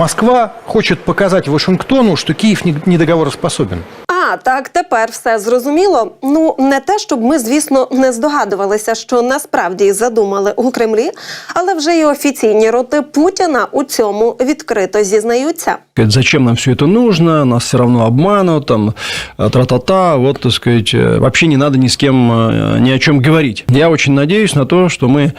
Москва хочет показать Вашингтону, что Киев не- недоговороспособен. А, так тепер все зрозуміло. Ну не те, щоб ми, звісно, не здогадувалися, що насправді задумали у Кремлі, але вже і офіційні роти Путіна у цьому відкрито зізнаються. сказать, зачем нам все это нужно, нас все равно обманут, там, э, тра-та-та, вот, так сказать, э, вообще не надо ни с кем э, ни о чем говорить. Я очень надеюсь на то, что мы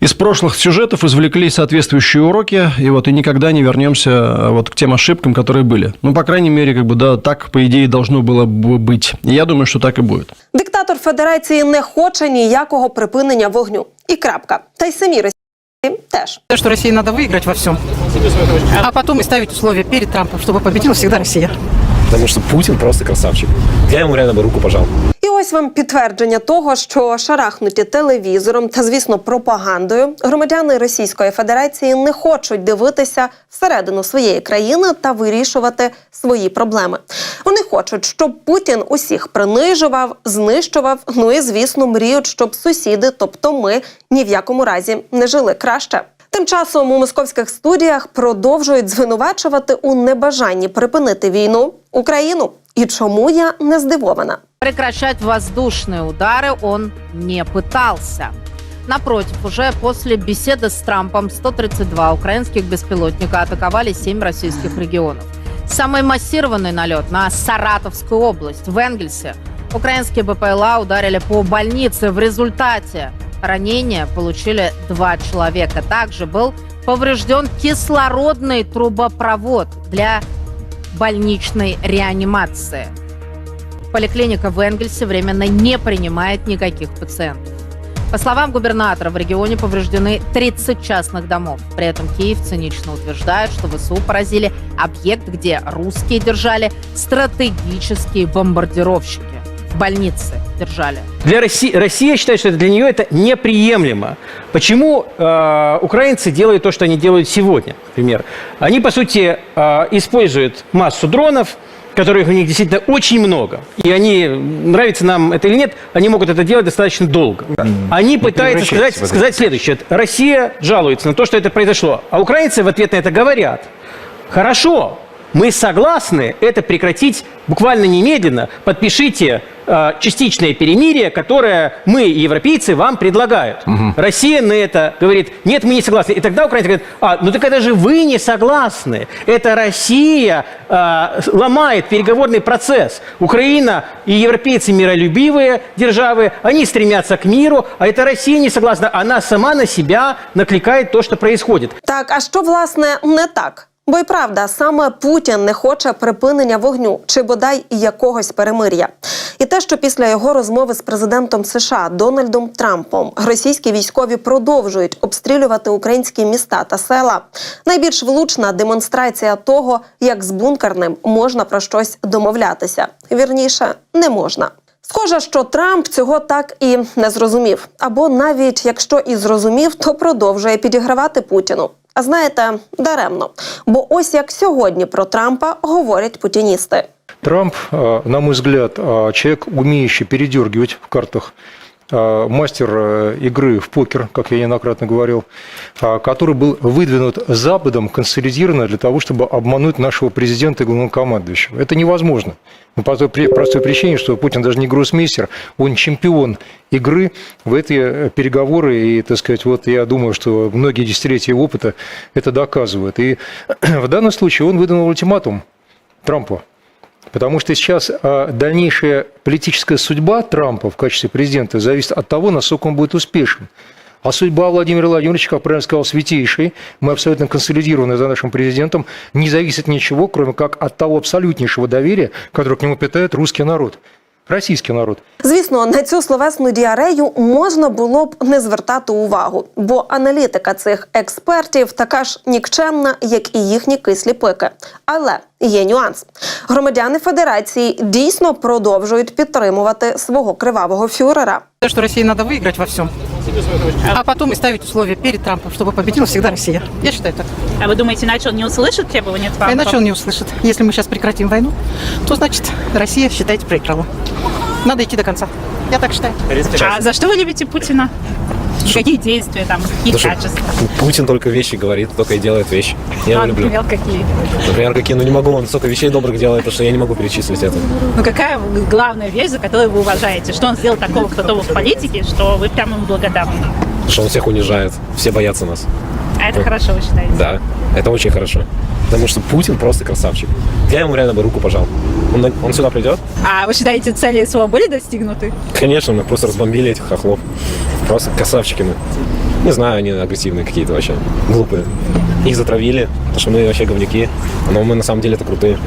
из прошлых сюжетов извлекли соответствующие уроки, и вот и никогда не вернемся э, вот к тем ошибкам, которые были. Ну, по крайней мере, как бы, да, так, по идее, должно было бы быть. И я думаю, что так и будет. Диктатор Федерації не хоче ніякого припинення вогню. І крапка. Та й самі росіяни теж. То, что России надо выиграть во всем. А потом и ставить условия перед Трампом, чтобы победила всегда Россия. Потому что Путин просто красавчик. Я ему реально бы руку пожал. Ось вам підтвердження того, що шарахнуті телевізором та, звісно, пропагандою громадяни Російської Федерації не хочуть дивитися всередину своєї країни та вирішувати свої проблеми. Вони хочуть, щоб Путін усіх принижував, знищував. Ну і звісно, мріють, щоб сусіди, тобто ми, ні в якому разі не жили краще. Тим часом у московських студіях продовжують звинувачувати у небажанні припинити війну Україну. І чому я не здивована? Прекращать воздушные удары он не пытался. Напротив, уже после беседы с Трампом 132 украинских беспилотника атаковали 7 российских регионов. Самый массированный налет на Саратовскую область, в Энгельсе. Украинские БПЛА ударили по больнице. В результате ранения получили два человека. Также был поврежден кислородный трубопровод для больничной реанимации. Поликлиника в Энгельсе временно не принимает никаких пациентов. По словам губернатора, в регионе повреждены 30 частных домов. При этом Киев цинично утверждает, что ВСУ поразили объект, где русские держали стратегические бомбардировщики. В больнице держали. Для России, Россия считает, что для нее это неприемлемо. Почему э, украинцы делают то, что они делают сегодня, например? Они, по сути, э, используют массу дронов, которых у них действительно очень много. И они, нравится нам это или нет, они могут это делать достаточно долго. Они пытаются сказать, сказать следующее. Россия жалуется на то, что это произошло. А украинцы в ответ на это говорят. Хорошо, мы согласны это прекратить буквально немедленно. Подпишите э, частичное перемирие, которое мы, европейцы, вам предлагают. Россия на это говорит, нет, мы не согласны. И тогда украинцы говорят, а, ну так это же вы не согласны. Это Россия э, ломает переговорный процесс. Украина и европейцы миролюбивые державы, они стремятся к миру, а это Россия не согласна. Она сама на себя накликает то, что происходит. Так, а що власне не так? Бо й правда, саме Путін не хоче припинення вогню чи бодай якогось перемир'я. І те, що після його розмови з президентом США Дональдом Трампом російські військові продовжують обстрілювати українські міста та села, найбільш влучна демонстрація того, як з бункерним можна про щось домовлятися. Вірніше, не можна. Схоже, що Трамп цього так і не зрозумів. Або навіть якщо і зрозумів, то продовжує підігравати Путіну. А знаєте, даремно. Бо ось як сьогодні про Трампа говорять путіністи. Трамп, э, на мой взгляд, э, человек, умеющий передергивать в картах, э, мастер э, игры в покер, как я неоднократно говорил, э, который был выдвинут Западом консолидированно для того, чтобы обмануть нашего президента и главнокомандующего. Это невозможно. Ну, По той простой причине, что Путин даже не гроссмейстер, он чемпион игры в эти э, переговоры. И, так сказать, вот я думаю, что многие десятилетия опыта это доказывают. И в данном случае он выдвинул ультиматум Трампу. Потому что сейчас а, дальнейшая политическая судьба Трампа в качестве президента зависит от того, насколько он будет успешен. А судьба Владимира Владимировича, как правильно сказал Святейший, мы абсолютно консолидированы за нашим президентом, не зависит ничего, кроме как от того абсолютнейшего доверия, которое к нему питает русский народ, российский народ. Звісно, на цю словесну діарею можна було б не звертати увагу, бо аналітика цих експертів така ж нікчемна, як і їхні кислі пики. Але є нюанс: громадяни Федерації дійсно продовжують підтримувати свого кривавого фюрера. Те, що России треба виграти во всем. А потом и ставить условия перед Трампом, чтобы победила всегда Россия. Я считаю так. А вы думаете, иначе он не услышит требования А Трампа? иначе он не услышит. Если мы сейчас прекратим войну, то значит Россия, считайте, проиграла. Надо идти до конца. Я так считаю. А за что вы любите Путина? Какие действия там, какие Потому качества? Путин только вещи говорит, только и делает вещи. Я его Ну, люблю. например, какие? Например, какие, ну не могу, он столько вещей добрых делает, что я не могу перечислить это. Ну, какая главная вещь, за которую вы уважаете? Что он сделал такого крутого в политике, что вы прямо ему благодарны? Что он всех унижает, все боятся нас. А это хорошо, вы считаете? Да, это очень хорошо. Потому что Путин просто красавчик. Я ему реально бы руку пожал. Он, он сюда придет? А вы считаете, цели СВО были достигнуты? Конечно, мы просто разбомбили этих хохлов. Просто красавчики мы. Не знаю, они агрессивные какие-то вообще, глупые. Их затравили, потому что мы вообще говнюки. Но мы на самом деле это крутые.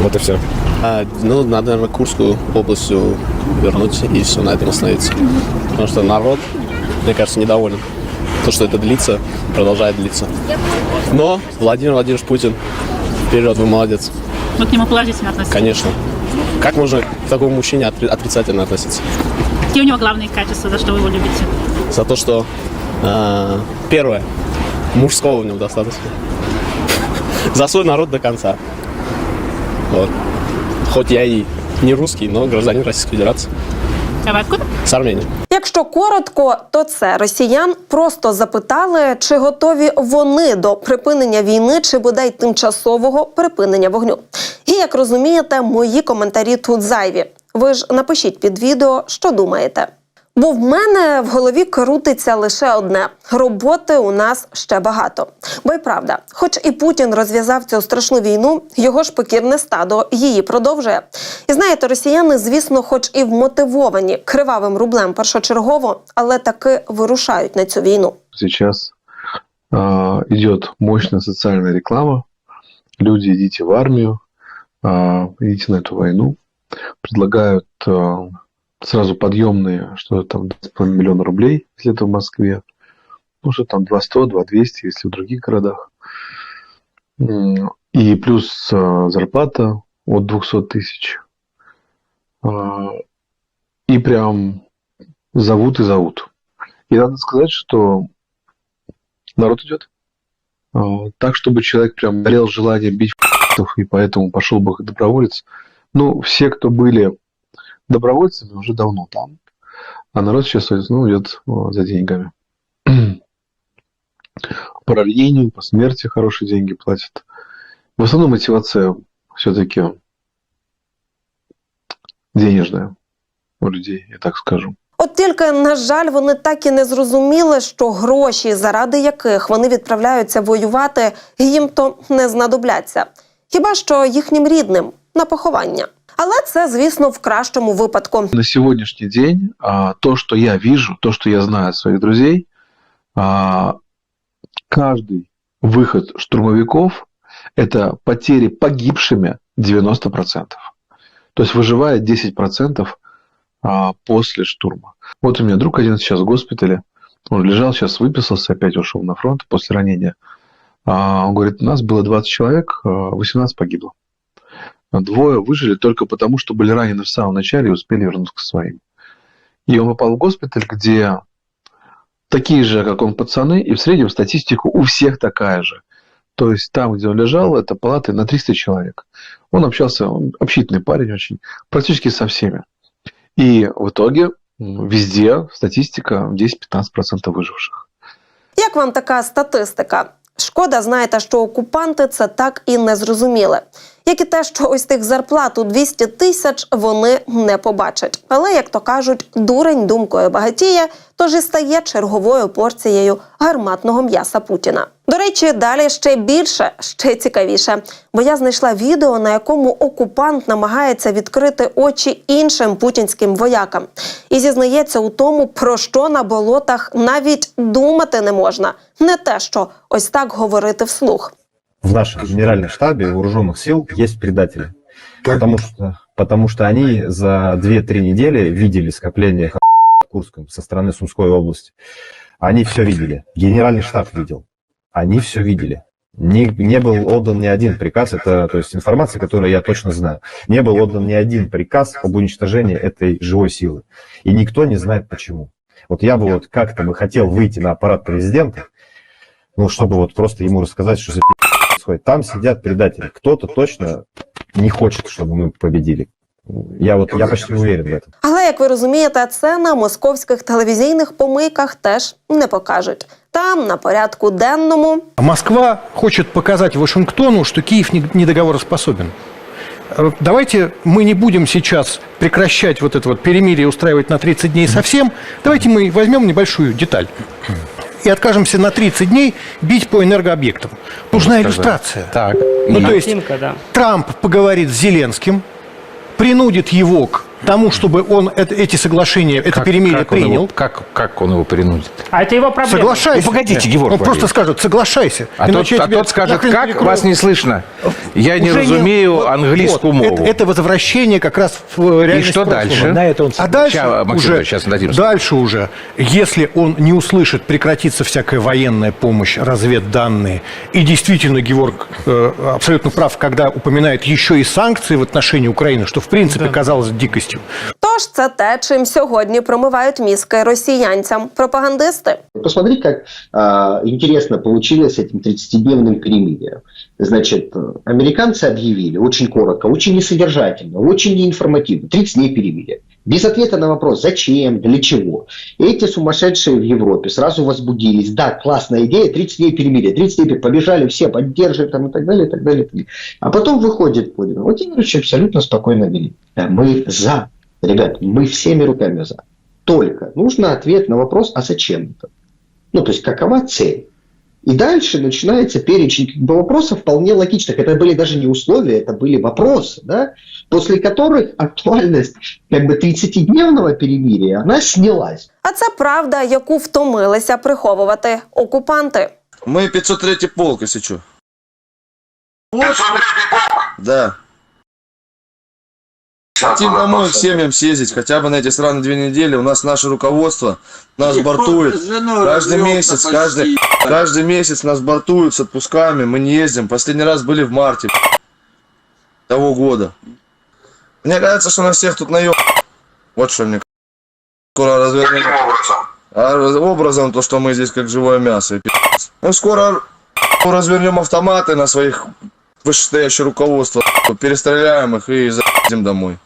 Вот и все. А, ну, надо, наверное, Курскую область вернуть и все на этом остановиться. Потому что народ, мне кажется, недоволен. То, что это длится, продолжает длиться. Но Владимир Владимирович Путин, вперед, вы молодец. Вы к нему положительно относитесь? Конечно. Как можно к такому мужчине отри- отрицательно относиться? Какие у него главные качества, за что вы его любите? За то, что э, первое, мужского в нем достаточно. За свой народ до конца. Вот. Хоть я и не русский, но гражданин Российской Федерации. А вы откуда? С Армении. Якщо коротко, то це росіян просто запитали, чи готові вони до припинення війни, чи бодай тимчасового припинення вогню. І як розумієте, мої коментарі тут зайві. Ви ж напишіть під відео, що думаєте. Бо в мене в голові крутиться лише одне: роботи у нас ще багато. Бо й правда, хоч і Путін розв'язав цю страшну війну, його ж покірне стадо її продовжує. І знаєте, росіяни, звісно, хоч і вмотивовані кривавим рублем першочергово, але таки вирушають на цю війну. сейчас а, идет мощная социальная реклама. Люди, идите в армию, а, идите на эту войну. Предлагают а, сразу подъемные, что там 2,5 миллиона рублей, если это в Москве. Ну, что там 200, 2200, если в других городах. И плюс а, зарплата от 200 тысяч. А, И прям зовут и зовут. И надо сказать, что народ идет. А, Так, чтобы человек прям горел желанием бить и поэтому пошел бы доброволец. Ну, все, кто были добровольцами, уже давно там. А народ сейчас ну, идет за деньгами. По ранению, по смерти хорошие деньги платят. В основном мотивация все-таки денежная у людей, я так скажу. От тільки, на жаль, вони так і не зрозуміли, що гроші, заради яких вони відправляються воювати, їм то не знадобляться. Хіба що їхнім рідним на поховання. Але це, звісно, в кращому випадку. на сегодняшний день а, то, что я вижу, то, что я знаю от своих друзей, а, каждый выход штурмовиков – это потери погибшими 90%. То есть выживает 10% а, после штурма. Вот у меня друг один сейчас в госпитале, он лежал, сейчас выписался, опять ушел на фронт после ранения. Он говорит, у нас было 20 человек, а, 18 погибло. А Двое выжили только потому, что были ранены в самом начале и успели вернуться к своим. И он попал в госпиталь, где такие же, как он, пацаны, и в среднем статистику у всех такая же. То есть там, где он лежал, это палаты на 300 человек. Он общался, он общительный парень очень, практически со всеми. И в итоге м, везде статистика 10-15% выживших. Як вам така статистика? Шкода, знаєте, що окупанти це так і не зрозуміли. Як і те, що ось тих зарплат у 200 тисяч вони не побачать. Але, як то кажуть, дурень думкою багатіє, тож і стає черговою порцією гарматного м'яса Путіна. До речі, далі ще більше, ще цікавіше. Бо я знайшла відео, на якому окупант намагається відкрити очі іншим путінським воякам, і зізнається у тому, про що на болотах навіть думати не можна, не те, що ось так говорити вслух. В нашем генеральном штабе вооруженных сил есть предатели. Потому что, потому что они за 2-3 недели видели скопление в Курском со стороны Сумской области. Они все видели. Генеральный штаб видел. Они все видели. Не, не был отдан ни один приказ, это то есть информация, которую я точно знаю. Не был отдан ни один приказ об уничтожении этой живой силы. И никто не знает почему. Вот я бы вот как-то бы хотел выйти на аппарат президента, ну, чтобы вот просто ему рассказать, что за пи*** происходит. Там сидят предатели. Кто-то точно не хочет, чтобы мы победили. Я вот я почти уверен в этом. Але як ви розумієте, це на московських телевізійних помийках теж не покажуть. Там на порядку денному Москва хочет показать Вашингтону, что Киев не- недоговороспособен. Э, Давайте мы не будем сейчас прекращать вот это вот перемирие устраивать на 30 дней совсем. Давайте мы возьмем небольшую деталь и откажемся на 30 дней бить по энергообъектам. Нужна иллюстрация. Так. Ну, то есть Трамп поговорит с Зеленским, принудит его к тому, чтобы он это- эти соглашения, это перемирие как он его- принял. как, как он его принудит? А это его проблема. Соглашайся. Ну, погодите, Георг Он просто Валерьевич. скажет, соглашайся. А тот, а тот скажет, как перекрою». вас не слышно? Я не Уже разумею вот- английскую вот, мову. Это, это возвращение как раз в э, реальность что прошлого. дальше? На это он А дальше Максим уже, сейчас дадим. дальше уже, если он не услышит, прекратится всякая военная помощь, разведданные, и действительно Георг э, абсолютно прав, когда упоминает еще и санкции в отношении Украины, что в принципе казалось дикостью. Тож це те, чим сьогодні промивають мізки росіянцям пропагандисти. Посмотри, как а, интересно получилось этим 30-дневным перемирием. Значит, э, американцы объявили очень коротко, очень несодержательно, очень неинформативно. 30 дней перемирия. Без ответа на вопрос, зачем, для чего. Эти сумасшедшие в Европе сразу возбудились. Да, классная идея, 30 дней перемирия. 30 дней побежали все, поддерживают там, и так далее, и так далее. и так далее. А потом выходит Путин. Владимирович абсолютно спокойно говорит, мы за. Ребят, мы всеми руками за. Только нужно ответ на вопрос, а зачем это? Ну, то есть, какова цель? И дальше начинается перечень как бы, вопросов вполне логичных. Это были даже не условия, это были вопросы, да, после которых актуальность как бы 30-дневного перемирия, она снялась. А це правда, яку втомилися приховувати окупанти. Мы 503 полк, если что. 503 полк? Да. Хотим домой к семьям съездить, хотя бы на эти сраные две недели. У нас наше руководство нас бортует. Каждый месяц, каждый, каждый месяц нас бортуют с отпусками, мы не ездим. Последний раз были в марте того года. Мне кажется, что нас всех тут наеб... Вот что мне. Скоро развернем. А раз- образом то, что мы здесь как живое мясо. и. Ну, скоро развернем автоматы на своих вышестоящее руководство, перестреляем их и заедем домой.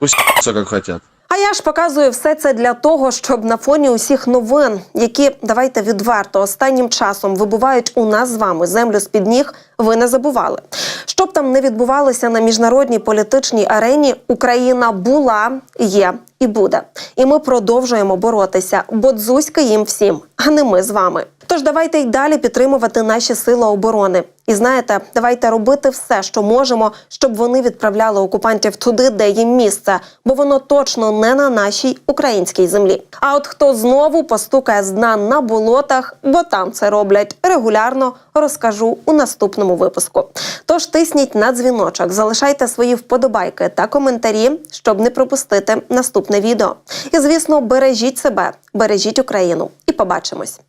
Пусть как хотят. А я ж показую все це для того, щоб на фоні усіх новин, які давайте відверто останнім часом вибувають у нас з вами землю з під ніг, ви не забували. Щоб там не відбувалося на міжнародній політичній арені, Україна була, є і буде. І ми продовжуємо боротися, бо дзузька їм всім, а не ми з вами. Тож давайте й далі підтримувати наші сили оборони. І знаєте, давайте робити все, що можемо, щоб вони відправляли окупантів туди, де їм місце, бо воно точно не на нашій українській землі. А от хто знову постукає з дна на болотах, бо там це роблять регулярно, розкажу у наступному випуску. Тож тисніть на дзвіночок, залишайте свої вподобайки та коментарі, щоб не пропустити наступне відео. І звісно, бережіть себе, бережіть Україну, і побачимось.